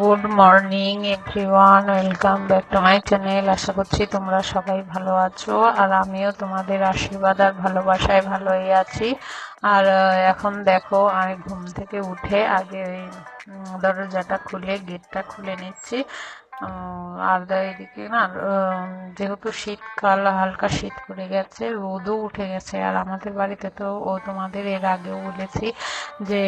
Good morning everyone welcome back to my channel আশা করছি তোমরা সবাই ভালো আছো, আর আমিও তোমাদের আশীর্বাদ আর ভালোবাসায় ভালোই আছি। আর এখন দেখো, আমি ঘুম থেকে উঠে আগে ওই দরজাটা খুলে, গেটটা খুলে নিচ্ছি। আর এদিকে না যেহেতু শীতকাল, হালকা শীত পড়ে গেছে, রোদও উঠে গেছে। আর আমাদের বাড়িতে তো, ও তোমাদের এর আগেও বলেছি যে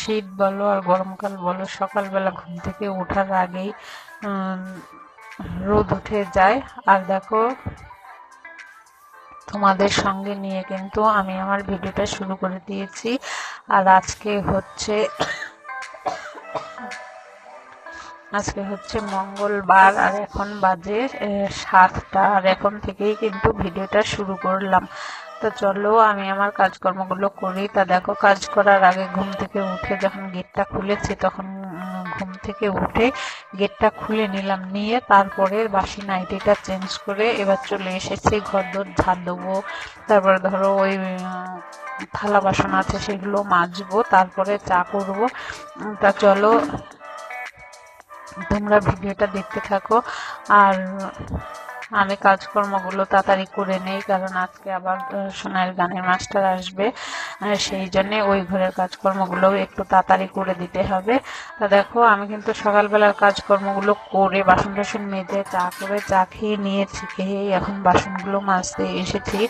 শীত বলো আর গরমকাল বলো, সকালবেলা ঘুম থেকে ওঠার আগেই রোদ উঠে যায়। আর দেখো, তোমাদের সঙ্গে নিয়ে কিন্তু আমি আমার ভিডিওটা শুরু করে দিয়েছি। আর আজকে হচ্ছে আজকে হচ্ছে মঙ্গলবার আর এখন বাজে সাতটা আর এখন থেকেই কিন্তু ভিডিওটা শুরু করলাম। তো চলো আমি আমার কাজকর্মগুলো করি। তা দেখো, কাজ করার আগে ঘুম থেকে উঠে যখন গেটটা খুলেছি তখন ঘুম থেকে উঠে গেটটা খুলে নিলাম, নিয়ে তারপরে বাসি নাইটিটা চেঞ্জ করে এবার চলে এসেছি ঘর দোর ঝাড় দেবো। তারপরে ধরো ওই থালা বাসন আছে সেগুলো মাজবো, তারপরে চা করব। তা চলো তোমরা ভিডিওটা দেখতে থাকো। আর আমি কাজকর্মগুলো তাড়াতাড়ি করে নেই, কারণ আজকে আবার সোনার গানের মাস্টার আসবে। সেই জন্য ওই ঘরের কাজকর্মগুলো একটু তাড়াতাড়ি করে দিতে হবে। তা দেখো, আমি কিন্তু সকালবেলার কাজকর্মগুলো করে বাসন টাসন মেজে চা করে চা খেয়ে নিয়েছি খেয়ে এখন বাসনগুলো মাজতে এসেছি।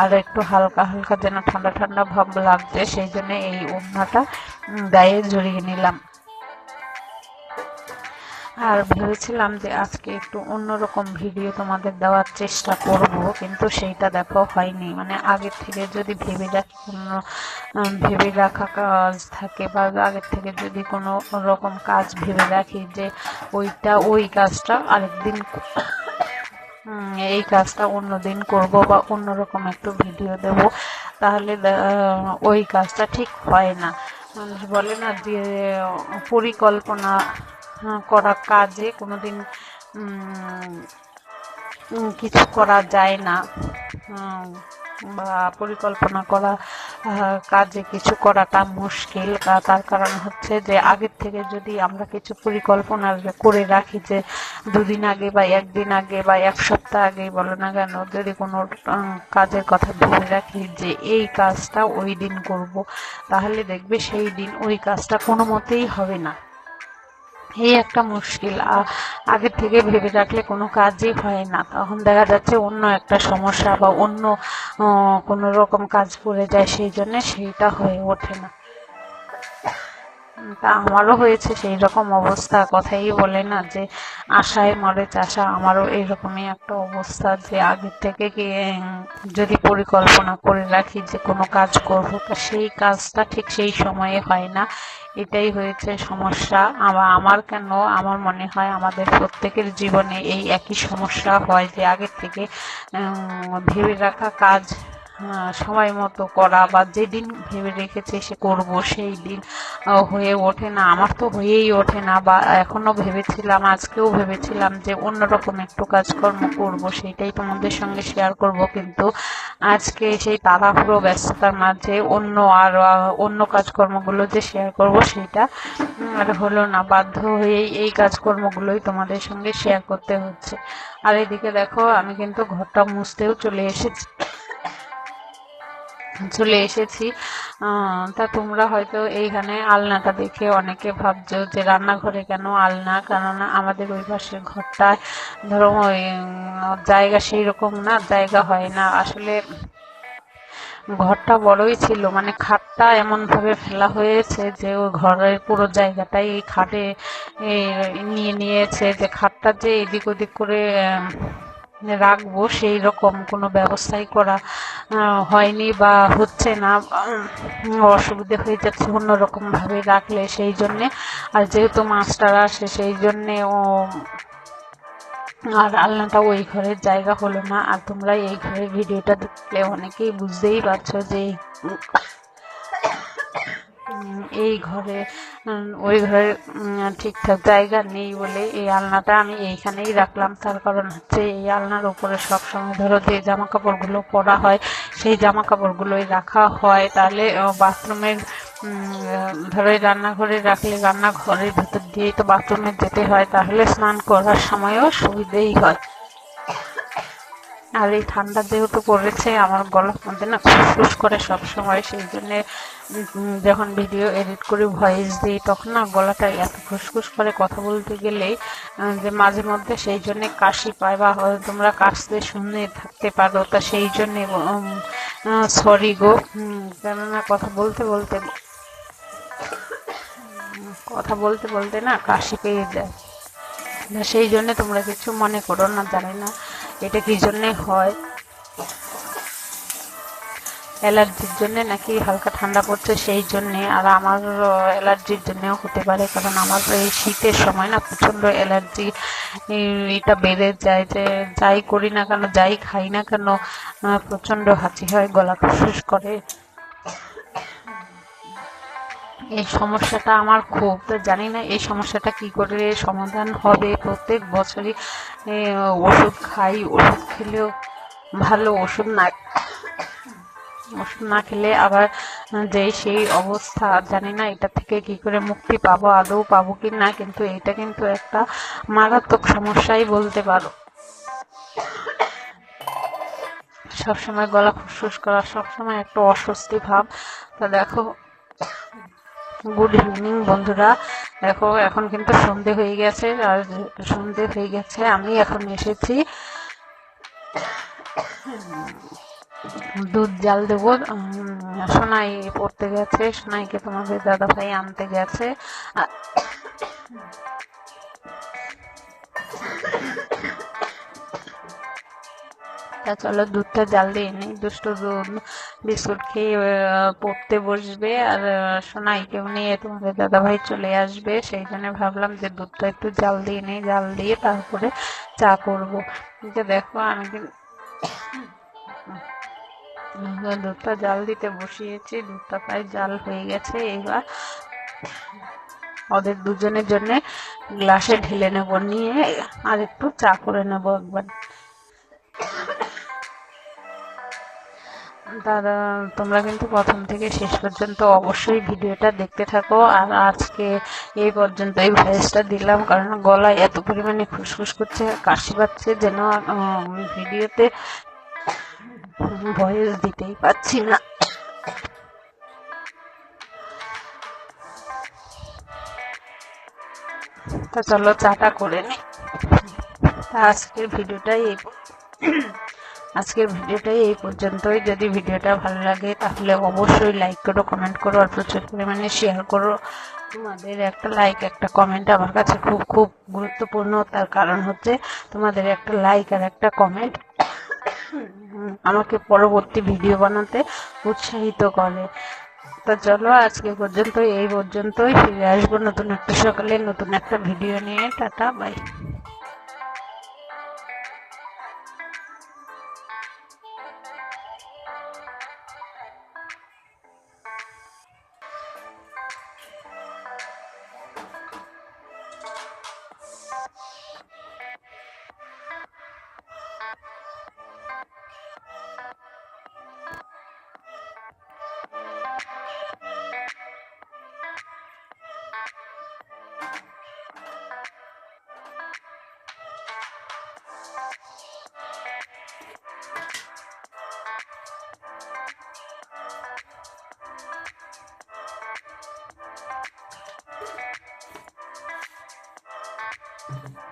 আর একটু হালকা হালকা যেন ঠান্ডা ঠান্ডা ভাব লাগছে, সেই জন্য এই ওড়নাটা গায়ে জড়িয়ে নিলাম। আর ভেবেছিলাম যে আজকে একটু অন্যরকম ভিডিও তোমাদের দেওয়ার চেষ্টা করব, কিন্তু সেইটা দেখো হয়নি। মানে আগের থেকে যদি ভেবে রাখি, কোনো ভেবে রাখা কাজ থাকে বা আগের থেকে যদি কোনো রকম কাজ ভেবে রাখি যে ওইটা, ওই কাজটা আরেকদিন এই কাজটা অন্যদিন করব বা অন্যরকম একটু ভিডিও দেব, তাহলে ওই কাজটা ঠিক হয় না। মানুষ বলে না যে, পরিকল্পনা করা কাজে কোনোদিন উম, উম, কিছু করা যায় না। বা পরিকল্পনা করা কাজে কিছু করাটা মুশকিল। তার কারণ হচ্ছে যে আগের থেকে যদি আমরা কিছু পরিকল্পনা করে রাখি যে দুদিন আগে বা একদিন আগে বা এক সপ্তাহ আগে বলো না কেন যদি কোনো কাজের কথা ভেবে রাখি যে এই কাজটা ওই দিন করব তাহলে দেখবে সেই দিন ওই কাজটা কোনো মতেই হবে না। এই একটা মুশকিল। আগে থেকে ভেবে রাখলে কোনো কাজই হয় না। তখন দেখা যাচ্ছে অন্য একটা সমস্যা বা অন্য কোনো রকম কাজ পড়ে যায়, সেই জন্য সেইটা হয়ে ওঠে না। আমারও হয়েছে সেই রকম অবস্থা। কথাই বলে না যে আশায় মরে চাষা, আমারও এরকমই একটা অবস্থা যে আগের থেকে যদি পরিকল্পনা করে রাখি যে কোনো কাজ করব, তা সেই কাজটা ঠিক সেই সময়ে হয় না। এটাই হয়েছে সমস্যা। আবার আমার কেন, আমার মনে হয় আমাদের প্রত্যেকের জীবনে এই একই সমস্যা হয় যে আগের থেকে ভেবে রাখা কাজ সময় মতো করা বা যেদিন ভেবে রেখেছে সে করব, সেই দিন হয়ে ওঠে না। আমার তো হয়েই ওঠে না বা এখনও ভেবেছিলাম, আজকেও ভেবেছিলাম যে অন্যরকম একটু কাজকর্ম করব সেটাই তোমাদের সঙ্গে শেয়ার করব। কিন্তু আজকে সেই তাড়াহুড়ো ব্যস্ততার মাঝে অন্য আর অন্য কাজকর্মগুলো যে শেয়ার করব সেটা আর হলো না। বাধ্য হয়েই এই কাজকর্মগুলোই তোমাদের সঙ্গে শেয়ার করতে হচ্ছে। আর এদিকে দেখো, আমি কিন্তু ঘরটা মুছতেও চলে এসেছি। চলে এসেছি। তা তোমরা হয়তো এইখানে আলনাটা দেখে অনেকে ভাবছ যে রান্নাঘরে কেন আলনা? কেননা আমাদের ওই পাশের ঘরটায় ধরো ওই জায়গা সেই রকম না, জায়গা হয় না। আসলে ঘরটা বড়ই ছিল মানে খাটটা এমন ভাবে ফেলা হয়েছে যে ওই ঘরের পুরো জায়গাটাই এই খাটে নিয়ে নিয়েছে যে খাটটা যে এদিক ওদিক করে রাখব সেই রকম কোনো ব্যবস্থাই করা হয়নি বা হচ্ছে না অসুবিধে হয়ে যাচ্ছে অন্যরকমভাবে রাখলে সেই জন্যে। আর যেহেতু মাস্টার আসে, সেই জন্যে ও আর আলনাটা ওই ঘরের জায়গা হলো না। আর তোমরা এই ঘরের ভিডিওটা দেখলে অনেকেই বুঝতেই পারছ যে এই ঘরে ওই ঘরে ঠিকঠাক জায়গা নেই বলে এই আলনাটা আমি এইখানেই রাখলাম। তার কারণ হচ্ছে এই আলনার উপরে সবসময় ধরো যে জামা কাপড়গুলো পরা হয়, সেই জামা কাপড়গুলোই রাখা হয়। তাহলে বাথরুমের ধরো রান্নাঘরে রাখলে রান্নাঘরের ভেতর দিয়েই তো বাথরুমে যেতে হয়, তাহলে স্নান করার সময়ও সুবিধেই হয়। আর এই ঠান্ডা যেহেতু পড়েছে আমার গলার মধ্যে না ফুসফুস করে সব সময় সেই জন্যে যখন ভিডিও এডিট করে ভয়েস দিই তখন না গলাটা এত ফুসফুস করে কথা বলতে আহ, যে মাঝে মধ্যে সেই জন্যে কাশি পায় বা তোমরা কাশতে শুনে থাকতে পারো তা সেই জন্যে সরি গো কেননা কথা বলতে বলতে কথা বলতে বলতে না কাশি পেয়ে যায়। সেই জন্য তোমরা কিছু মনে করো না জানি না। এটা কি জন্যে হয়? অ্যালার্জির জন্য নাকি হালকা ঠান্ডা পড়ছে সেই জন্যে? আর আমার অ্যালার্জির জন্যেও হতে পারে, কারণ আমার এই শীতের সময় না প্রচণ্ড অ্যালার্জি এটা বেড়ে যায় যে যাই করি না কেন, যাই খাই না কেন প্রচণ্ড হাঁচি হয়, গলা খুশ করে। এই সমস্যাটা আমার খুব। তো জানি না এই সমস্যাটা কি করে সমাধান হবে। প্রত্যেক বছরই ওষুধ খাই, ওষুধ খেলেও ভালো ওষুধ না ওষুধ না খেলে আবার যে সেই অবস্থা। জানি না এটা থেকে কি করে মুক্তি পাবো, আদৌ পাবো কি না, কিন্তু এটা কিন্তু একটা মারাত্মক সমস্যাই বলতে পারো। সবসময় গলা ফুসফুস করা, সবসময় একটা অস্বস্তি ভাব। তো দেখো গুড ইভিনিং, বন্ধুরা। দেখো, এখন কিন্তু সন্ধে হয়ে গেছে, আর সন্ধে হয়ে গেছে, আমি এখন এসেছি। দুধ জাল দেবো। সোনাই পড়তে গেছে, সোনাইকে তোমাদের দাদা ভাই আনতে গেছে। তা চলো, দুধটা জাল দিয়ে নিই, দুষ্ট দুধ বিস্কুট খেয়ে পড়তে বসবে। আর সোনাই কেউ নিয়ে তোমাদের দাদা ভাই চলে আসবে। সেই জন্য ভাবলাম যে দুধটা একটু জাল দিয়ে নিই, জাল দিয়ে তারপরে চা করব। যে দেখো, আমি দুধটা জাল দিতে বসিয়েছি। দুধটা প্রায় জাল হয়ে গেছে। এবার ওদের দুজনের জন্য গ্লাসে ঢেলে নেব। নিয়ে আর একটু চা করে নেব একবার। দাদা, তোমরা কিন্তু প্রথম থেকে শেষ পর্যন্ত অবশ্যই ভিডিওটা দেখতে থাকো। আর আজকে এই পর্যন্ত এই ভয়েসটা দিলাম, কারণ গলায় এত পরিমাণে খুসখুস করছে, কাশি পাচ্ছে, যেন ভিডিওতে ভয়েস দিতেই পাচ্ছি না। তা চলো চাটা করে নি। আজকের ভিডিওটাই এই আজকের ভিডিওটাই এই পর্যন্তই। যদি ভিডিওটা ভালো লাগে, তাহলে অবশ্যই লাইক করো কমেন্ট করো, আর প্রচুর পরিমাণে শেয়ার করো। তোমাদের একটা লাইক একটা কমেন্ট আমার কাছে খুব খুব গুরুত্বপূর্ণ। তার কারণ হচ্ছে তোমাদের একটা লাইক আর একটা কমেন্ট আমাকে পরবর্তী ভিডিও বানাতে উৎসাহিত করে। তো চলো, আজকে পর্যন্ত এই পর্যন্তই। ফিরে আসব নতুন একটা সকালে, নতুন একটা ভিডিও নিয়ে। Tata bye you